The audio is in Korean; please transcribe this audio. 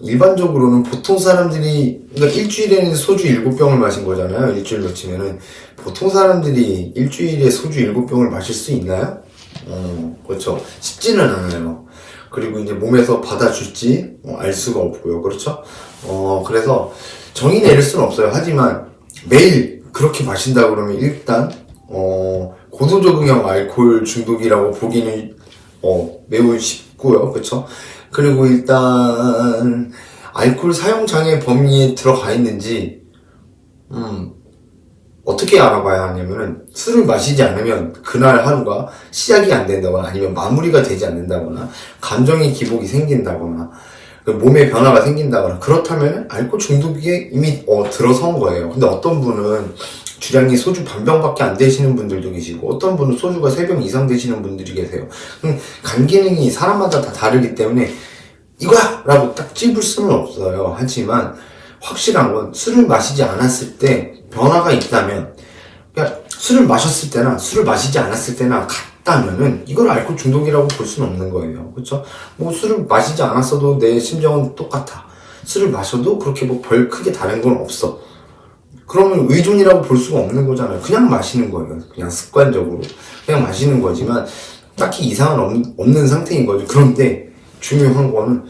일반적으로는 보통 사람들이 그러니까 일주일에는 소주 7병을 마신 거잖아요. 일주일로 치면은 보통 사람들이 일주일에 소주 7병을 마실 수 있나요? 어, 그렇죠. 쉽지는 않아요. 그리고 이제 몸에서 받아줄지 어, 알 수가 없고요. 그렇죠? 어, 그래서 정의 내릴 수는 없어요. 하지만 매일 그렇게 마신다 그러면 일단 어, 고도적용 알코올 중독이라고 보기는 어, 매우 쉽고요. 그렇죠? 그리고 일단 알코올 사용 장애 범위에 들어가 있는지 음, 어떻게 알아봐야 하냐면은 술을 마시지 않으면 그날 하루가 시작이 안 된다거나 아니면 마무리가 되지 않는다거나 감정의 기복이 생긴다거나 그 몸에 변화가 생긴다거나 그렇다면 알코올 중독에 이미 어, 들어선 거예요. 근데 어떤 분은 주량이 소주 반병밖에 안 되시는 분들도 계시고 어떤 분은 소주가 세병 이상 되시는 분들이 계세요. 음, 간 기능이 사람마다 다 다르기 때문에 이거야! 라고 딱 찝을 수는 없어요. 하지만 확실한 건 술을 마시지 않았을 때 변화가 있다면 그러니까 술을 마셨을 때나 술을 마시지 않았을 때나 같다면은 이걸 알코올 중독이라고 볼 수는 없는 거예요. 그렇죠? 뭐 술을 마시지 않았어도 내 심정은 똑같아. 술을 마셔도 그렇게 뭐 별 크게 다른 건 없어. 그러면 의존이라고 볼 수가 없는 거잖아요. 그냥 마시는 거예요. 그냥 습관적으로. 그냥 마시는 거지만 딱히 이상은 없, 없는 상태인 거죠. 그런데 중요한 거는